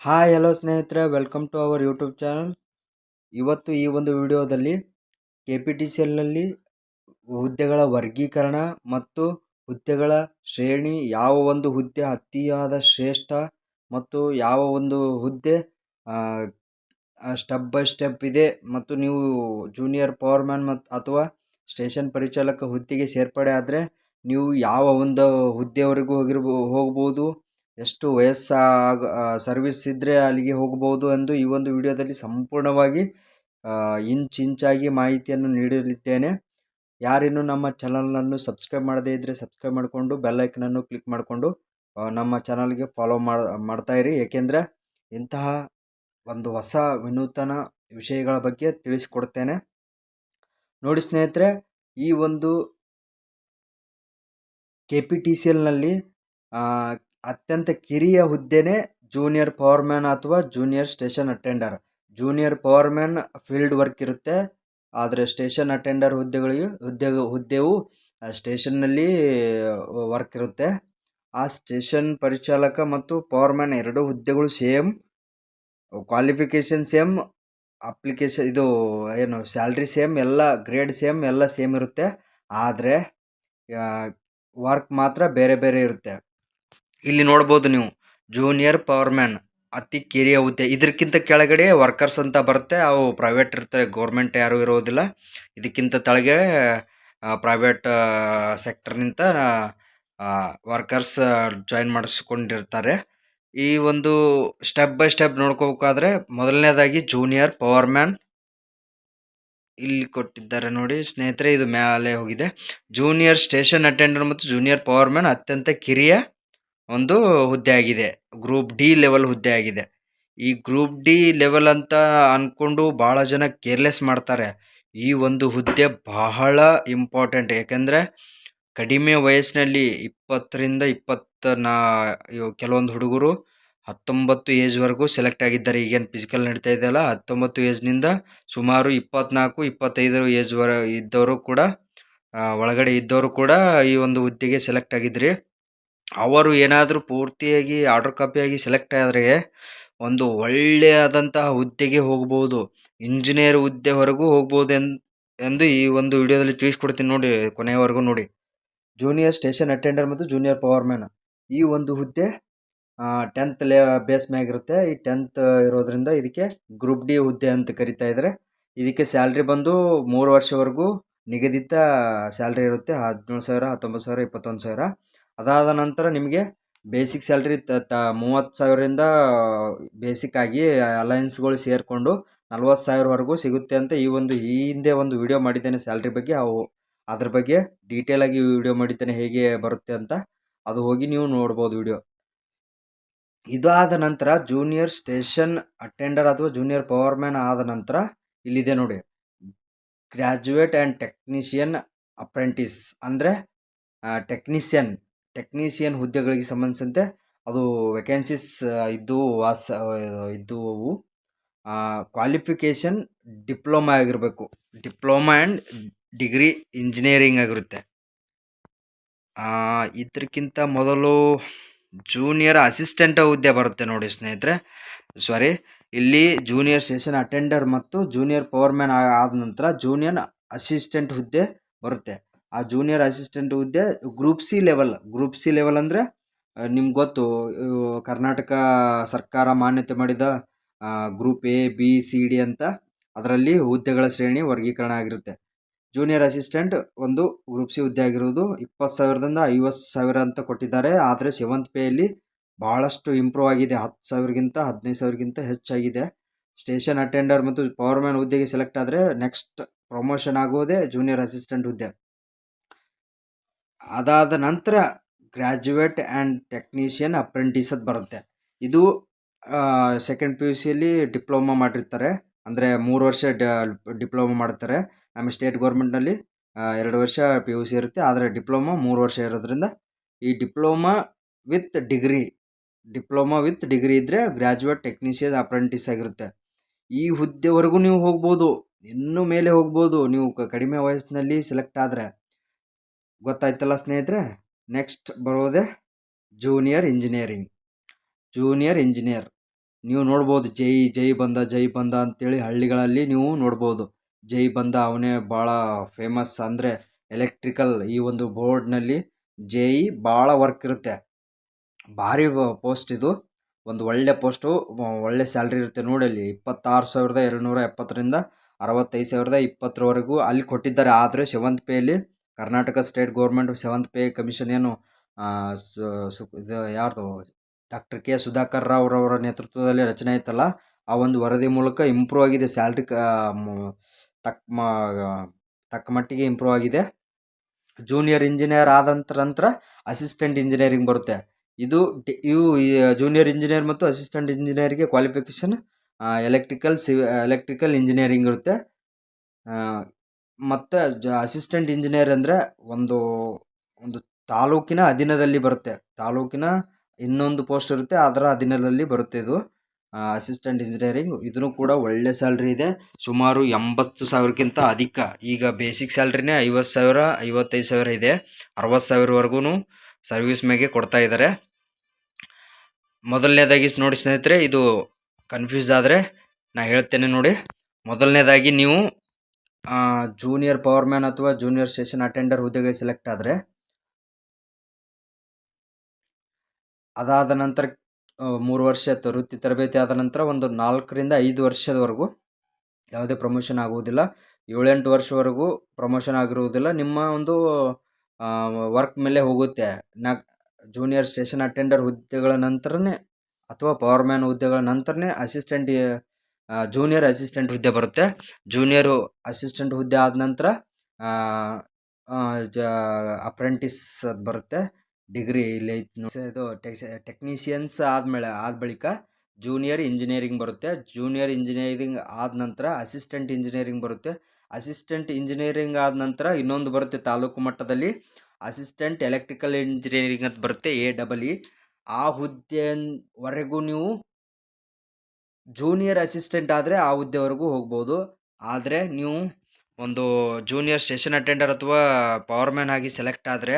Hi hello ಸ್ನೇಹಿತರೆ welcome to our YouTube channel ಇವತ್ತು ಈ ಒಂದು ವಿಡಿಯೋದಲ್ಲಿ ಕೆ ಪಿ ಟಿ ಸಿ ಎಲ್ನಲ್ಲಿ ಹುದ್ದೆಗಳ ವರ್ಗೀಕರಣ ಮತ್ತು ಹುದ್ದೆಗಳ ಶ್ರೇಣಿ, ಯಾವ ಒಂದು ಹುದ್ದೆ ಅತಿಯಾದ ಶ್ರೇಷ್ಠ ಮತ್ತು ಯಾವ ಒಂದು ಹುದ್ದೆ ಸ್ಟೆಪ್ ಬೈ ಸ್ಟೆಪ್ ಇದೆ ಮತ್ತು ನೀವು ಜೂನಿಯರ್ ಪವರ್ಮ್ಯಾನ್ ಮತ್ತು ಅಥವಾ ಸ್ಟೇಷನ್ ಪರಿಚಾಲಕ ಹುದ್ದೆಗೆ ಸೇರ್ಪಡೆ ಆದರೆ ನೀವು ಯಾವ ಒಂದು ಹುದ್ದೆವರೆಗೂ ಹೋಗಿರ್ಬೋ, ಹೋಗ್ಬೋದು. ಎಷ್ಟು ವಯಸ್ಸಾಗ ಸರ್ವಿಸ್ ಇದ್ದರೆ ಅಲ್ಲಿಗೆ ಹೋಗಬಹುದು ಎಂದು ಈ ಒಂದು ವಿಡಿಯೋದಲ್ಲಿ ಸಂಪೂರ್ಣವಾಗಿ ಇಂಚಾಗಿ ಮಾಹಿತಿಯನ್ನು ನೀಡಲಿದ್ದೇನೆ. ಯಾರಿನ್ನೂ ನಮ್ಮ ಚಾನಲನ್ನು ಸಬ್ಸ್ಕ್ರೈಬ್ ಮಾಡದೇ ಇದ್ದರೆ ಸಬ್ಸ್ಕ್ರೈಬ್ ಮಾಡಿಕೊಂಡು ಬೆಲ್ಲೈಕನನ್ನು ಕ್ಲಿಕ್ ಮಾಡಿಕೊಂಡು ನಮ್ಮ ಚಾನಲ್ಗೆ ಫಾಲೋ ಮಾಡ್ತಾ ಇರಿ. ಏಕೆಂದರೆ ಇಂತಹ ಒಂದು ಹೊಸ ವಿನೂತನ ವಿಷಯಗಳ ಬಗ್ಗೆ ತಿಳಿಸಿಕೊಡ್ತೇನೆ. ನೋಡಿ ಸ್ನೇಹಿತರೆ, ಈ ಒಂದು ಕೆ ಪಿ ಟಿ ಸಿ ಎಲ್ನಲ್ಲಿ ಅತ್ಯಂತ ಕಿರಿಯ ಹುದ್ದೆನೇ ಜೂನಿಯರ್ ಪವರ್ಮ್ಯಾನ್ ಅಥವಾ junior station attender junior powerman field work ಇರುತ್ತೆ. ಆದರೆ ಸ್ಟೇಷನ್ ಅಟೆಂಡರ್ ಹುದ್ದೆಗಳಿಗೆ, ಹುದ್ದೆ ಹುದ್ದೆವು ಸ್ಟೇಷನ್ನಲ್ಲಿ ವರ್ಕ್ ಇರುತ್ತೆ. ಆ ಸ್ಟೇಷನ್ ಪರಿಚಾಲಕ ಮತ್ತು ಪವರ್ಮ್ಯಾನ್ ಎರಡೂ ಹುದ್ದೆಗಳು ಸೇಮ್ ಕ್ವಾಲಿಫಿಕೇಷನ್ ಸೇಮ್ ಅಪ್ಲಿಕೇಶನ್ ಇದು, ಏನು ಸ್ಯಾಲ್ರಿ ಸೇಮ್ ಎಲ್ಲ ಗ್ರೇಡ್ ಸೇಮ್ ಎಲ್ಲ ಸೇಮ್ ಇರುತ್ತೆ. ಆದರೆ ವರ್ಕ್ ಮಾತ್ರ ಬೇರೆ ಬೇರೆ ಇರುತ್ತೆ. ಇಲ್ಲಿ ನೋಡ್ಬೋದು ನೀವು ಜೂನಿಯರ್ ಪವರ್ಮ್ಯಾನ್ ಅತಿ ಕಿರಿಯ ಹುದ್ದೆ. ಇದಕ್ಕಿಂತ ಕೆಳಗಡೆ ವರ್ಕರ್ಸ್ ಅಂತ ಬರುತ್ತೆ. ಅವು ಪ್ರೈವೇಟ್ ಇರ್ತಾರೆ ಗೌರ್ಮೆಂಟ್ ಯಾರೂ ಇರೋದಿಲ್ಲ. ಇದಕ್ಕಿಂತ ತಳಗೆ ಪ್ರೈವೇಟ್ ಸೆಕ್ಟರ್ನಿಂದ ವರ್ಕರ್ಸ್ ಜಾಯಿನ್ ಮಾಡಿಸ್ಕೊಂಡಿರ್ತಾರೆ. ಈ ಒಂದು ಸ್ಟೆಪ್ ಬೈ ಸ್ಟೆಪ್ ನೋಡ್ಕೋಬೇಕಾದ್ರೆ ಮೊದಲನೇದಾಗಿ ಜೂನಿಯರ್ ಪವರ್ಮ್ಯಾನ್ ಇಲ್ಲಿ ಕೊಟ್ಟಿದ್ದಾರೆ ನೋಡಿ. ಸ್ನೇಹಿತರೆ, ಇದು ಮೇಲೆ ಹೋಗಿದೆ. ಜೂನಿಯರ್ ಸ್ಟೇಷನ್ ಅಟೆಂಡರ್ ಮತ್ತು ಜೂನಿಯರ್ ಪವರ್ಮ್ಯಾನ್ ಅತ್ಯಂತ ಕಿರಿಯ ಒಂದು ಹುದ್ದೆ ಆಗಿದೆ. ಗ್ರೂಪ್ ಡಿ ಲೆವೆಲ್ ಹುದ್ದೆ ಆಗಿದೆ. ಈ ಗ್ರೂಪ್ ಡಿ ಲೆವೆಲ್ ಅಂತ ಅಂದ್ಕೊಂಡು ಭಾಳ ಜನ ಕೇರ್ಲೆಸ್ ಮಾಡ್ತಾರೆ. ಈ ಒಂದು ಹುದ್ದೆ ಬಹಳ ಇಂಪಾರ್ಟೆಂಟ್ ಯಾಕೆಂದರೆ ಕಡಿಮೆ ವಯಸ್ಸಿನಲ್ಲಿ ಇಪ್ಪತ್ತರಿಂದ ಇಪ್ಪತ್ತ ನಾ ಕೆಲವೊಂದು ಹುಡುಗರು ಹತ್ತೊಂಬತ್ತು ಏಜ್ವರೆಗೂ ಸೆಲೆಕ್ಟ್ ಆಗಿದ್ದಾರೆ. ಈಗೇನು ಫಿಸಿಕಲ್ ನಡೀತಾ ಇದೆಯಲ್ಲ ಹತ್ತೊಂಬತ್ತು ಏಜ್ನಿಂದ ಸುಮಾರು ಇಪ್ಪತ್ನಾಲ್ಕು, ಇಪ್ಪತ್ತೈದು ಏಜ್ವರ ಇದ್ದವರು ಕೂಡ ಒಳಗಡೆ ಇದ್ದವರು ಕೂಡ ಈ ಒಂದು ಹುದ್ದೆಗೆ ಸೆಲೆಕ್ಟ್ ಆಗಿದ್ರಿ. ಅವರು ಏನಾದರೂ ಪೂರ್ತಿಯಾಗಿ ಆರ್ಡರ್ ಕಾಪಿಯಾಗಿ ಸೆಲೆಕ್ಟ್ ಆದರೆ ಒಂದು ಒಳ್ಳೆಯದಂತಹ ಹುದ್ದೆಗೆ ಹೋಗ್ಬೋದು ಇಂಜಿನಿಯರ್ ಹುದ್ದೆವರೆಗೂ ಹೋಗ್ಬೋದು ಎಂದು ಈ ಒಂದು ವಿಡಿಯೋದಲ್ಲಿ ತಿಳಿಸ್ಕೊಡ್ತೀನಿ ನೋಡಿ ಕೊನೆಯವರೆಗೂ ನೋಡಿ. ಜೂನಿಯರ್ ಸ್ಟೇಷನ್ ಅಟೆಂಡರ್ ಮತ್ತು ಜೂನಿಯರ್ ಪವರ್ ಮ್ಯಾನ್ ಈ ಒಂದು ಹುದ್ದೆ ಟೆಂತ್ ಲೇ ಬೇಸ್ ಮ್ಯಾಗಿರುತ್ತೆ ಈ ಟೆಂತ್ ಇರೋದ್ರಿಂದ ಇದಕ್ಕೆ ಗ್ರೂಪ್ ಡಿ ಹುದ್ದೆ ಅಂತ ಕರಿತಾ ಇದ್ದಾರೆ ಇದಕ್ಕೆ ಸ್ಯಾಲ್ರಿ ಬಂದು ಮೂರು ವರ್ಷವರೆಗೂ ನಿಗದಿತ ಸ್ಯಾಲ್ರಿ ಇರುತ್ತೆ. ಹದಿನೇಳು ಸಾವಿರ, ಹತ್ತೊಂಬತ್ತು ಸಾವಿರ, ಇಪ್ಪತ್ತೊಂದು ಸಾವಿರ. ಅದಾದ ನಂತರ ನಿಮಗೆ ಬೇಸಿಕ್ ಸ್ಯಾಲ್ರಿ ತ ಮೂವತ್ತು ಸಾವಿರದಿಂದ ಬೇಸಿಕ್ ಆಗಿ ಅಲಯನ್ಸ್ಗಳು ಸೇರಿಕೊಂಡು ನಲ್ವತ್ತು ಸಾವಿರವರೆಗೂ ಸಿಗುತ್ತೆ ಅಂತ ಈ ಒಂದು, ಈ ಹಿಂದೆ ಒಂದು ವಿಡಿಯೋ ಮಾಡಿದ್ದೇನೆ ಸ್ಯಾಲ್ರಿ ಬಗ್ಗೆ. ಅವು, ಅದ್ರ ಬಗ್ಗೆ ಡೀಟೇಲಾಗಿ ವಿಡಿಯೋ ಮಾಡಿದ್ದೇನೆ ಹೇಗೆ ಬರುತ್ತೆ ಅಂತ. ಅದು ಹೋಗಿ ನೀವು ನೋಡ್ಬೋದು ವಿಡಿಯೋ ಇದಾದ ನಂತರ ಜೂನಿಯರ್ ಸ್ಟೇಷನ್ ಅಟೆಂಡರ್ ಅಥವಾ ಜೂನಿಯರ್ ಪವರ್ಮ್ಯಾನ್ ಆದ ನಂತರ ಇಲ್ಲಿದೆ ನೋಡಿ. ಗ್ರ್ಯಾಜುಯೇಟ್ ಆ್ಯಂಡ್ ಟೆಕ್ನಿಷಿಯನ್ ಅಪ್ರೆಂಟಿಸ್ ಅಂದರೆ ಟೆಕ್ನಿಷಿಯನ್ ಟೆಕ್ನೀಷಿಯನ್ ಹುದ್ದೆಗಳಿಗೆ ಸಂಬಂಧಿಸಿದಂತೆ ಅದು ವೇಕೆನ್ಸೀಸ್ ಇದ್ದು ವಾಸ ಇದ್ದುವು ಕ್ವಾಲಿಫಿಕೇಷನ್ ಡಿಪ್ಲೊಮಾ ಆಗಿರಬೇಕು. ಡಿಪ್ಲೊಮಾ ಆ್ಯಂಡ್ ಡಿಗ್ರಿ ಇಂಜಿನಿಯರಿಂಗ್ ಆಗಿರುತ್ತೆ. ಇದಕ್ಕಿಂತ ಮೊದಲು ಜೂನಿಯರ್ ಅಸಿಸ್ಟೆಂಟ್ ಹುದ್ದೆ ಬರುತ್ತೆ ನೋಡಿ ಸ್ನೇಹಿತರೆ. ಸಾರಿ ಇಲ್ಲಿ ಜೂನಿಯರ್ ಸೆಷನ್ ಅಟೆಂಡರ್ ಮತ್ತು ಜೂನಿಯರ್ ಪವರ್ಮ್ಯಾನ್ ಆದ ನಂತರ ಜೂನಿಯರ್ ಅಸಿಸ್ಟೆಂಟ್ ಹುದ್ದೆ ಬರುತ್ತೆ. ಆ ಜೂನಿಯರ್ ಅಸಿಸ್ಟೆಂಟ್ ಹುದ್ದೆ group C level group C level ಅಂದರೆ ನಿಮ್ಗೆ ಗೊತ್ತು ಕರ್ನಾಟಕ ಸರ್ಕಾರ ಮಾನ್ಯತೆ ಮಾಡಿದ group A B C D ಅಂತ ಅದರಲ್ಲಿ ಹುದ್ದೆಗಳ ಶ್ರೇಣಿ ವರ್ಗೀಕರಣ ಆಗಿರುತ್ತೆ. ಜೂನಿಯರ್ ಅಸಿಸ್ಟೆಂಟ್ ಒಂದು ಗ್ರೂಪ್ ಸಿ ಹುದ್ದೆ ಆಗಿರೋದು, ಇಪ್ಪತ್ತು ಸಾವಿರದಿಂದ ಐವತ್ತು ಸಾವಿರ ಅಂತ ಕೊಟ್ಟಿದ್ದಾರೆ, ಆದರೆ ಸೆವೆಂತ್ ಪೇಯಲ್ಲಿ ಭಾಳಷ್ಟು ಇಂಪ್ರೂವ್ ಆಗಿದೆ. ಹತ್ತು ಸಾವಿರಗಿಂತ ಹದಿನೈದು ಸಾವಿರಗಿಂತ ಹೆಚ್ಚಾಗಿದೆ. ಸ್ಟೇಷನ್ ಅಟೆಂಡರ್ ಮತ್ತು ಪವರ್ಮ್ಯಾನ್ ಹುದ್ದೆಗೆ ಸೆಲೆಕ್ಟ್ ಆದರೆ ನೆಕ್ಸ್ಟ್ ಪ್ರಮೋಷನ್ ಆಗೋದೇ ಜೂನಿಯರ್ ಅಸಿಸ್ಟೆಂಟ್ ಹುದ್ದೆ. ಅದಾದ ನಂತರ ಗ್ರ್ಯಾಜುಯೇಟ್ ಆ್ಯಂಡ್ ಟೆಕ್ನಿಷಿಯನ್ ಅಪ್ರೆಂಟಿಸ್ ಅದು ಬರುತ್ತೆ. ಇದು ಸೆಕೆಂಡ್ ಪಿ ಯು ಸಿಯಲ್ಲಿ ಡಿಪ್ಲೊಮಾ ಮಾಡಿರ್ತಾರೆ. ಅಂದರೆ ಮೂರು ವರ್ಷ ಡಿಪ್ಲೊಮಾ ಮಾಡ್ತಾರೆ. ನಮ್ಮ ಸ್ಟೇಟ್ ಗೌರ್ಮೆಂಟ್ನಲ್ಲಿ ಎರಡು ವರ್ಷ ಪಿ ಯು ಸಿ ಇರುತ್ತೆ. ಆದರೆ ಡಿಪ್ಲೊಮಾ ಮೂರು ವರ್ಷ ಇರೋದ್ರಿಂದ ಈ diploma with degree diploma with degree ಇದ್ದರೆ ಗ್ರ್ಯಾಜುಯೇಟ್ ಟೆಕ್ನಿಷಿಯನ್ ಅಪ್ರೆಂಟಿಸ್ ಆಗಿರುತ್ತೆ. ಈ ಹುದ್ದೆವರೆಗೂ ನೀವು ಹೋಗ್ಬೋದು. ಇನ್ನೂ ಮೇಲೆ ಹೋಗ್ಬೋದು. ನೀವು ಕಡಿಮೆ ವಯಸ್ಸಿನಲ್ಲಿ ಸೆಲೆಕ್ಟ್ ಆದರೆ. ಗೊತ್ತಾಯ್ತಲ್ಲ ಸ್ನೇಹಿತರೆ? ನೆಕ್ಸ್ಟ್ ಬರೋದೆ ಜೂನಿಯರ್ ಇಂಜಿನಿಯರಿಂಗ್ ಜೂನಿಯರ್ ಇಂಜಿನಿಯರ್ ನೀವು ನೋಡ್ಬೋದು, ಜೈ ಜೈ ಬಂದ ಜೈ ಬಂದ ಅಂತೇಳಿ ಹಳ್ಳಿಗಳಲ್ಲಿ ನೀವು ನೋಡ್ಬೋದು. ಜೈ ಬಂದ ಅವನೇ ಭಾಳ ಫೇಮಸ್ ಅಂದರೆ ಎಲೆಕ್ಟ್ರಿಕಲ್ ಈ ಒಂದು ಬೋರ್ಡ್ನಲ್ಲಿ ಜೈ ಭಾಳ ವರ್ಕ್ ಇರುತ್ತೆ. ಭಾರಿ ಪೋಸ್ಟ್ ಇದು. ಒಂದು ಒಳ್ಳೆ ಪೋಸ್ಟು ಒಳ್ಳೆ ಸ್ಯಾಲ್ರಿ ಇರುತ್ತೆ ನೋಡಿ ಅಲ್ಲಿ. ಇಪ್ಪತ್ತಾರು ಸಾವಿರದ ಎರಡುನೂರ ಎಪ್ಪತ್ತರಿಂದ ಅರವತ್ತೈದು ಸಾವಿರದ ಇಪ್ಪತ್ತರವರೆಗೂ ಅಲ್ಲಿ ಕೊಟ್ಟಿದ್ದಾರೆ. ಆದರೆ ಸೆವೆಂತ್ ಪೇಯಲ್ಲಿ Karnataka state government seventh pay commission ಏನು ಸು- ಇದು ಯಾರ್ದು, ಡಾಕ್ಟರ್ ಕೆ ಸುಧಾಕರ್ ರಾವ್ರವರ ನೇತೃತ್ವದಲ್ಲಿ ರಚನೆ ಆಯ್ತಲ್ಲ ಆ ಒಂದು ವರದಿ ಮೂಲಕ ಇಂಪ್ರೂವ್ ಆಗಿದೆ ಸ್ಯಾಲ್ರಿ ತಕ್ಕ ತಕ್ಕ ಮಟ್ಟಿಗೆ ಇಂಪ್ರೂವ್ ಆಗಿದೆ. ಜೂನಿಯರ್ ಇಂಜಿನಿಯರ್ ಆದ ನಂತರ ಅಸಿಸ್ಟೆಂಟ್ ಇಂಜಿನಿಯರಿಂಗ್ ಬರುತ್ತೆ. ಇದು ಇವು ಜೂನಿಯರ್ ಇಂಜಿನಿಯರ್ ಮತ್ತು ಅಸಿಸ್ಟೆಂಟ್ ಇಂಜಿನಿಯರಿಗೆ ಕ್ವಾಲಿಫಿಕೇಷನ್ ಎಲೆಕ್ಟ್ರಿಕಲ್ ಸಿವಿ ಎಲೆಕ್ಟ್ರಿಕಲ್ ಇಂಜಿನಿಯರಿಂಗ್ ಇರುತ್ತೆ. ಮತ್ತು ಜ ಅಸಿಸ್ಟೆಂಟ್ ಇಂಜಿನಿಯರ್ ಅಂದರೆ ಒಂದು ಒಂದು ತಾಲೂಕಿನ ಅಧೀನದಲ್ಲಿ ಬರುತ್ತೆ. ತಾಲೂಕಿನ ಇನ್ನೊಂದು ಪೋಸ್ಟ್ ಇರುತ್ತೆ, ಅದರ ಅಧೀನದಲ್ಲಿ ಬರುತ್ತೆ ಇದು. ಅಸಿಸ್ಟೆಂಟ್ ಇಂಜಿನಿಯರಿಂಗ್, ಇದನ್ನು ಕೂಡ ಒಳ್ಳೆ ಸ್ಯಾಲ್ರಿ ಇದೆ. ಸುಮಾರು ಎಂಬತ್ತು ಸಾವಿರಕ್ಕಿಂತ ಅಧಿಕ. ಈಗ ಬೇಸಿಕ್ ಸ್ಯಾಲ್ರಿನೇ ಐವತ್ತು ಸಾವಿರ, ಐವತ್ತೈದು ಸಾವಿರ ಇದೆ. ಅರವತ್ತು ಸಾವಿರವರೆಗೂ ಸರ್ವಿಸ್ ಮೇಗೆ ಕೊಡ್ತಾ ಇದ್ದಾರೆ ಮೊದಲನೇದಾಗಿ ನೋಡಿ ಸ್ನೇಹಿತರೆ, ಇದು ಕನ್ಫ್ಯೂಸ್ ಆದರೆ ನಾ ಹೇಳ್ತೇನೆ ನೋಡಿ. ಮೊದಲನೇದಾಗಿ ನೀವು ಜೂನಿಯರ್ ಪವರ್ ಮ್ಯಾನ್ ಅಥವಾ ಜೂನಿಯರ್ ಸ್ಟೇಷನ್ ಅಟೆಂಡರ್ ಹುದ್ದೆಗೆ ಸೆಲೆಕ್ಟ್ ಆದರೆ, ಅದಾದ ನಂತರ ಮೂರು ವರ್ಷ ವೃತ್ತಿ ತರಬೇತಿ ಆದ ನಂತರ ಒಂದು ನಾಲ್ಕರಿಂದ ಐದು ವರ್ಷದವರೆಗೂ ಯಾವುದೇ ಪ್ರಮೋಷನ್ ಆಗುವುದಿಲ್ಲ. ಏಳೆಂಟು ವರ್ಷವರೆಗೂ ಪ್ರಮೋಷನ್ ಆಗಿರುವುದಿಲ್ಲ. ನಿಮ್ಮ ಒಂದು ವರ್ಕ್ ಮೇಲೆ ಹೋಗುತ್ತೆ. ನಾ ಜೂನಿಯರ್ ಸ್ಟೇಷನ್ ಅಟೆಂಡರ್ ಹುದ್ದೆಗಳ ನಂತರನೇ ಅಥವಾ ಪವರ್ಮ್ಯಾನ್ ಹುದ್ದೆಗಳ ನಂತರನೇ ಅಸಿಸ್ಟೆಂಟ್ ಜೂನಿಯರ್ ಅಸಿಸ್ಟೆಂಟ್ ಹುದ್ದೆ ಬರುತ್ತೆ. ಜೂನಿಯರು ಅಸಿಸ್ಟೆಂಟ್ ಹುದ್ದೆ ಆದ ನಂತರ ಜ ಅಪ್ರೆಂಟಿಸ್ ಅದು ಬರುತ್ತೆ. ಡಿಗ್ರಿ ಇಲ್ಲಿ ಐತಿ ಟೆಕ್ಸ್ ಇದು ಟೆಕ್ನಿಷಿಯನ್ಸ್ ಆದಮೇಲೆ, ಆದ ಬಳಿಕ ಜೂನಿಯರ್ ಇಂಜಿನಿಯರಿಂಗ್ ಬರುತ್ತೆ. ಜೂನಿಯರ್ ಇಂಜಿನಿಯರಿಂಗ್ ಆದ ನಂತರ ಅಸಿಸ್ಟೆಂಟ್ ಇಂಜಿನಿಯರಿಂಗ್ ಬರುತ್ತೆ. ಅಸಿಸ್ಟೆಂಟ್ ಇಂಜಿನಿಯರಿಂಗ್ ಆದ ನಂತರ ಇನ್ನೊಂದು ಬರುತ್ತೆ ತಾಲೂಕು ಮಟ್ಟದಲ್ಲಿ. ಅಸಿಸ್ಟೆಂಟ್ ಎಲೆಕ್ಟ್ರಿಕಲ್ ಇಂಜಿನಿಯರಿಂಗ್ ಅಂತ ಬರುತ್ತೆ ಎ ಡಬಲ್ ಇ ಆ ಹುದ್ದೆವರೆಗೂ ನೀವು ಜೂನಿಯರ್ ಅಸಿಸ್ಟೆಂಟ್ ಆದರೆ ಆ ಹುದ್ದೆವರೆಗೂ ಹೋಗ್ಬೋದು. ಆದರೆ ನೀವು ಒಂದು ಜೂನಿಯರ್ ಸ್ಟೇಷನ್ ಅಟೆಂಡರ್ ಅಥವಾ ಪವರ್ಮ್ಯಾನ್ ಆಗಿ ಸೆಲೆಕ್ಟ್ ಆದರೆ,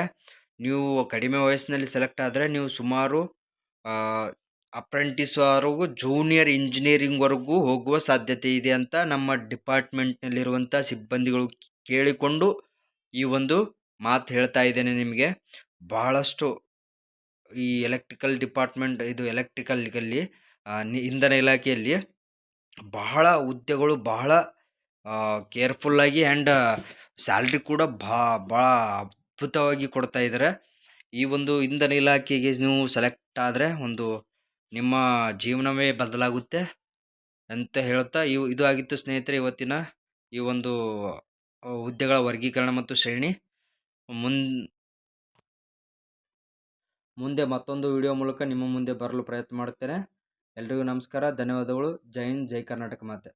ನೀವು ಕಡಿಮೆ ವಯಸ್ಸಿನಲ್ಲಿ ಸೆಲೆಕ್ಟ್ ಆದರೆ ನೀವು ಸುಮಾರು ಅಪ್ರೆಂಟಿಸ್ವರೆಗೂ ಜೂನಿಯರ್ ಇಂಜಿನಿಯರಿಂಗ್ವರೆಗೂ ಹೋಗುವ ಸಾಧ್ಯತೆ ಇದೆ ಅಂತ ನಮ್ಮ ಡಿಪಾರ್ಟ್ಮೆಂಟ್ನಲ್ಲಿರುವಂಥ ಸಿಬ್ಬಂದಿಗಳು ಕೇಳಿಕೊಂಡು ಈ ಒಂದು ಮಾತು ಹೇಳ್ತಾ ಇದ್ದೇನೆ ನಿಮಗೆ. ಬಹಳಷ್ಟು ಈ ಎಲೆಕ್ಟ್ರಿಕಲ್ ಡಿಪಾರ್ಟ್ಮೆಂಟ್ ಇದು ಎಲೆಕ್ಟ್ರಿಕಲ್ಗಲ್ಲಿ ಇಂಧನ ಇಲಾಖೆಯಲ್ಲಿ ಬಹಳ ಹುದ್ದೆಗಳು ಬಹಳ ಕೇರ್ಫುಲ್ಲಾಗಿ ಆ್ಯಂಡ್ ಸ್ಯಾಲ್ರಿ ಕೂಡ ಭಾಳ ಅದ್ಭುತವಾಗಿ ಕೊಡ್ತಾ ಇದ್ದಾರೆ ಈ ಒಂದು ಇಂಧನ ಇಲಾಖೆಗೆ ನೀವು ಸೆಲೆಕ್ಟ್ ಆದರೆ ಒಂದು ನಿಮ್ಮ ಜೀವನವೇ ಬದಲಾಗುತ್ತೆ ಅಂತ ಹೇಳ್ತಾ ಇವು ಇದು ಆಗಿತ್ತು ಸ್ನೇಹಿತರೆ ಇವತ್ತಿನ ಈ ಒಂದು ಹುದ್ದೆಗಳ ವರ್ಗೀಕರಣ ಮತ್ತು ಶ್ರೇಣಿ. ಮುನ್, ಮುಂದೆ ಮತ್ತೊಂದು ವಿಡಿಯೋ ಮೂಲಕ ನಿಮ್ಮ ಮುಂದೆ ಬರಲು ಪ್ರಯತ್ನ ಮಾಡುತ್ತೇನೆ. ಎಲ್ರಿಗೂ ನಮಸ್ಕಾರ ಧನ್ಯವಾದಗಳು. ಜೈ ಹಿಂದ್ ಜೈ ಕರ್ನಾಟಕ ಮಾತೆ.